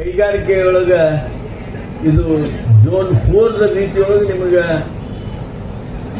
ಕೈಗಾರಿಕೆಯೊಳಗ ಇದು ಜೋನ್ ಫೋರ್ದ ರೀತಿಯೊಳಗೆ ನಿಮಗೆ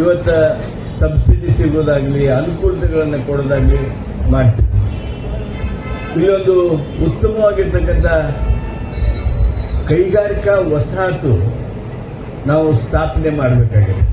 ಇವತ್ತ ಸಬ್ಸಿಡಿ ಸಿಗೋದಾಗ್ಲಿ, ಅನುಕೂಲತೆಗಳನ್ನು ಕೊಡೋದಾಗ್ಲಿ ಮಾಡ್ತೀವಿ. ಇಲ್ಲೊಂದು ಉತ್ತಮವಾಗಿರ್ತಕ್ಕಂಥ ಕೈಗಾರಿಕಾ ವಸಾಹತು ನಾವು ಸ್ಥಾಪನೆ ಮಾಡಬೇಕಾಗಿದೆ.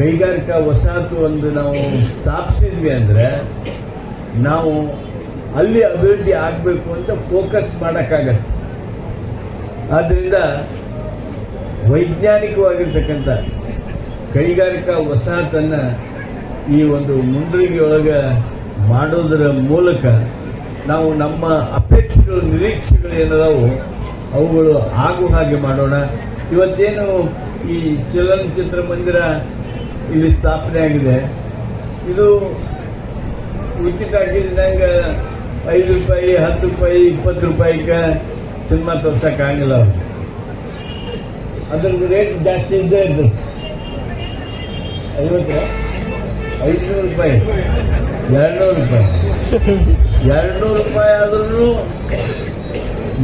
ಕೈಗಾರಿಕಾ ವಸಾಹತು ಒಂದು ನಾವು ಸ್ಥಾಪಿಸಿದ್ವಿ ಅಂದ್ರೆ ನಾವು ಅಲ್ಲಿ ಅಭಿವೃದ್ಧಿ ಆಗಬೇಕು ಅಂತ ಫೋಕಸ್ ಮಾಡೋಕ್ಕಾಗತ್ತೆ. ಆದ್ದರಿಂದ ವೈಜ್ಞಾನಿಕವಾಗಿರ್ತಕ್ಕಂಥ ಕೈಗಾರಿಕಾ ವಸಾಹತನ್ನು ಈ ಒಂದು ಮುಂಡ್ರಿಗೆಯೊಳಗೆ ಮಾಡೋದರ ಮೂಲಕ ನಾವು ನಮ್ಮ ಅಪೇಕ್ಷೆಗಳು, ನಿರೀಕ್ಷೆಗಳು ಏನದಾವು ಅವುಗಳು ಆಗುವ ಹಾಗೆ ಮಾಡೋಣ. ಇವತ್ತೇನು ಈ ಚಲನಚಿತ್ರ ಮಂದಿರ ಇಲ್ಲಿ ಸ್ಥಾಪನೆ ಆಗಿದೆ ಇದು ಉಚಿತ ಹಾಕಿದಂಗ ಐದು ರೂಪಾಯಿ, ಹತ್ತು ರೂಪಾಯಿ, ಇಪ್ಪತ್ತು ರೂಪಾಯಿಗೆ ಸಿನಿಮಾ ತೋರ್ಸಕ್ಕಾಗಿಲ್ಲ ಅವ್ರು. ಅದ್ರದ್ದು ರೇಟ್ ಜಾಸ್ತಿ ಇದ್ದೇ ಇರ್ತದೆ. ಐವತ್ತು ಐದುನೂರು ರೂಪಾಯಿ. ಎರಡ್ನೂರು ರೂಪಾಯಿ. ಎರಡ್ನೂರು ರೂಪಾಯಿ ಆದ್ರೂ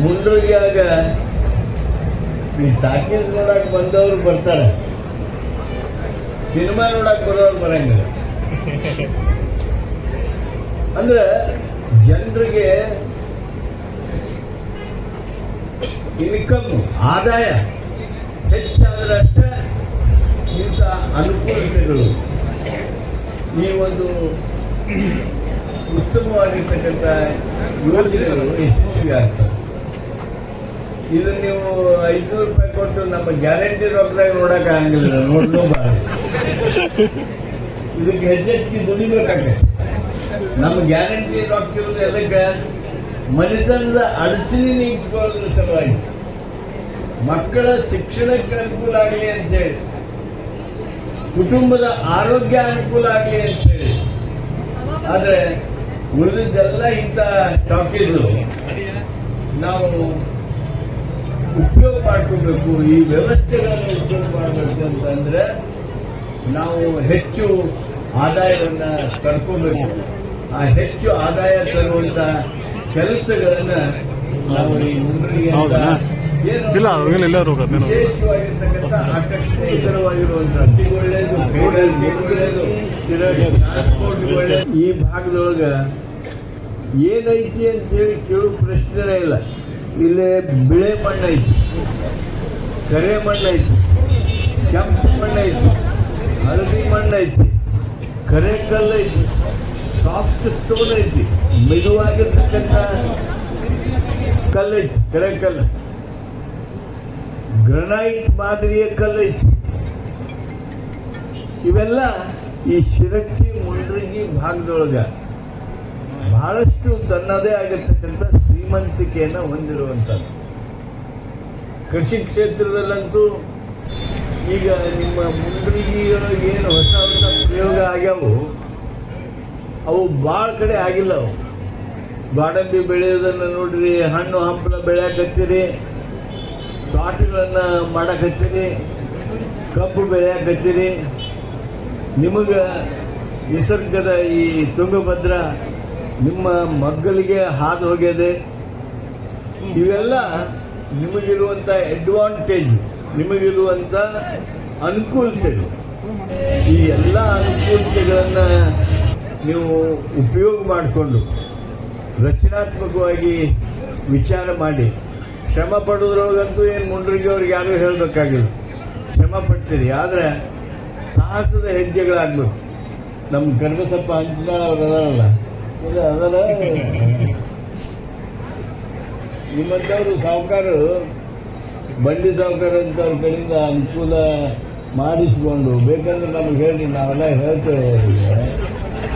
ಮುಂಡ್ರಿಗೆ ಆಗ ಈ ಟಾಕೀಸ್ ನೋಡಕ್ ಬಂದವರು ಬರ್ತಾರೆ. ಸಿನಿಮಾ ನೋಡಕ್ ಬರೋರು ಬರಂಗಿಲ್ಲ. ಅಂದ್ರೆ ಜನರಿಗೆ ಇನ್ಕಮ್ ಆದಾಯ ಹೆಚ್ಚಾದರಷ್ಟೇ ಇಂಥ ಅನುಕೂಲತೆಗಳು. ಈ ಒಂದು ಉತ್ತಮವಾಗಿರ್ತಕ್ಕಂಥ ಯೋಜನೆಗಳು ಯಶಸ್ವಿ ಆಗ್ತವೆ? ಇದು ನೀವು ಐದುನೂರು ರೂಪಾಯಿ ಕೊಟ್ಟು ನಮ್ಮ ಗ್ಯಾರಂಟಿ ರೊಕ್ಕದಾಗ ನೋಡೋಕ್ಕಾಗಂಗಿಲ್ಲ ನೋಡ್ಲೂ ಇದಕ್ಕೆ ಹೆಚ್ಚೆಚ್ಚಿಗೆ ದುಡಿಬೇಕಾಗತ್ತೆ. ನಮ್ಮ ಗ್ಯಾರಂಟಿ ಇರೋದು ಎದಕ್ಕೆ ಮನೆತನದ ಅಡಚಣೆ ನೀಗಿಸ್ಕೊಳ್ಳೋದ್ರ ಸಲುವಾಗಿ ಮಕ್ಕಳ ಶಿಕ್ಷಣಕ್ಕೆ ಅನುಕೂಲ ಆಗಲಿ ಅಂತೇಳಿ, ಕುಟುಂಬದ ಆರೋಗ್ಯ ಅನುಕೂಲ ಆಗಲಿ ಅಂತೇಳಿ. ಆದರೆ ಉಳಿದಿದ್ದೆಲ್ಲ ಇಂಥ ಟಾಕೀಸು ನಾವು ಉಪಯೋಗ ಮಾಡ್ಕೋಬೇಕು, ಈ ವ್ಯವಸ್ಥೆಗಳನ್ನು ಉಪಯೋಗ ಮಾಡಬೇಕು ಅಂತಂದ್ರೆ ನಾವು ಹೆಚ್ಚು ಆದಾಯವನ್ನ ತರ್ಕೋಬೇಕು. ಆ ಹೆಚ್ಚು ಆದಾಯ ತರುವಂತ ಕೆಲಸಗಳನ್ನ ನಾವು ಈ ಮುಂದಿಗೆ ಇಲ್ಲ. ವಿಶೇಷವಾಗಿರ್ತಕ್ಕಂಥ ಆಕರ್ಷಣೀಯಕರವಾಗಿರುವಂತ ಒಳ್ಳೆಯದು ಕೈಗಾರಿಕೆ ಒಳ್ಳೆಯದು ಟ್ರಾನ್ಸ್ಪೋರ್ಟ್ ಒಳ್ಳೆಯದು ಈ ಭಾಗದೊಳಗ ಏನೈತಿ ಅಂತ ಹೇಳಿ ಕೇಳೋ ಪ್ರಶ್ನೆನೇ ಇಲ್ಲ. ಇಲ್ಲೇ ಬಿಳೆ ಮಣ್ಣೈತಿ ಕರೆ ಮಣ್ಣೈತಿ ಕೆಂಪು ಮಣ್ಣೈತಿ ಹಳದಿ ಮಣ್ಣೈತಿ ಕರೆ ಕಲ್ಲೈತಿ. ಸ್ಟೋನ್ ಐತಿ. ಮೃದುವಾಗಿರ್ತಕ್ಕಂಥ ಕಲ್ಲೈತಿ ಕರೆ ಕಲ್ಲ. ಗ್ರನೈಟ್ ಮಾದರಿಯ ಕಲ್ಲೈತಿ. ಇವೆಲ್ಲ ಈ ಶಿರಕ್ಕಿ ಮುಂಡ್ರಂಗಿ ಭಾಗದೊಳಗ ಬಹಳಷ್ಟು ತನ್ನದೇ ಆಗಿರ್ತಕ್ಕಂಥ ಶ್ರೀಮಂತಿಕೆಯನ್ನು ಹೊಂದಿರುವಂಥದ್ದು. ಕೃಷಿ ಕ್ಷೇತ್ರದಲ್ಲಂತೂ ಈಗ ನಿಮ್ಮ ಮುಂಡ್ರಿಗಿಯೊಳಗೆ ಏನು ಹೊಸ ಹೊಸ ಪ್ರಯೋಗ ಆಗ್ಯಾವು ಅವು ಭಾಳ ಕಡೆ ಆಗಿಲ್ಲ ಅವು. ಗೋಡಂಬಿ ಬೆಳೆಯೋದನ್ನು ನೋಡ್ರಿ, ಹಣ್ಣು ಹಂಪಲ ಬೆಳೆಯಕತ್ತೀರಿ, ತೋಟಗಳನ್ನು ಮಾಡಕತ್ತೀರಿ, ಕಬ್ಬು ಬೆಳೆಯಕತ್ತೀರಿ. ನಿಮಗೆ ನಿಸರ್ಗದ ಈ ತುಂಗಭದ್ರ ನಿಮ್ಮ ಮಗ್ಗಲಿಗೆ ಹಾದು ಹೋಗ್ಯದೆ. ಇವೆಲ್ಲ ನಿಮಗಿರುವಂಥ ಅಡ್ವಾಂಟೇಜ್ ನಿಮಗಿರುವಂಥ ಅನುಕೂಲತೆಗಳು. ಈ ಎಲ್ಲ ಅನುಕೂಲತೆಗಳನ್ನು ನೀವು ಉಪಯೋಗ ಮಾಡಿಕೊಂಡು ರಚನಾತ್ಮಕವಾಗಿ ವಿಚಾರ ಮಾಡಿ ಶ್ರಮ ಪಡೋದ್ರೊಳಗಂತೂ ಏನು ಮುಂಡ್ರಿಗೆ ಅವ್ರಿಗೆ ಯಾರು ಹೇಳಬೇಕಾಗಿಲ್ಲ. ಶ್ರಮ ಪಡ್ತೀರಿ ಆದರೆ ಸಾಹಸದ ಹೆಜ್ಜೆಗಳಾಗ್ಬೇಕು. ನಮ್ಮ ಕರ್ಮಸಪ್ಪ ಹಂಚಿನಾಳ ಅವ್ರು ಅದಾರಲ್ಲ. ಅದರ ನಿಮ್ಮಂಥವ್ರು ಸಾಹುಕಾರರು ಬಂಡಿ ಸಾಹುಕಾರ ಅಂತ ಅವ್ರ ಕಡೆಯಿಂದ ಅನುಕೂಲ ಮಾಡಿಸ್ಕೊಂಡು ಬೇಕಂದ್ರೆ ನಮ್ಗೆ ಹೇಳಿ ನಾವೆಲ್ಲ ಹೇಳ್ತೇವೆ.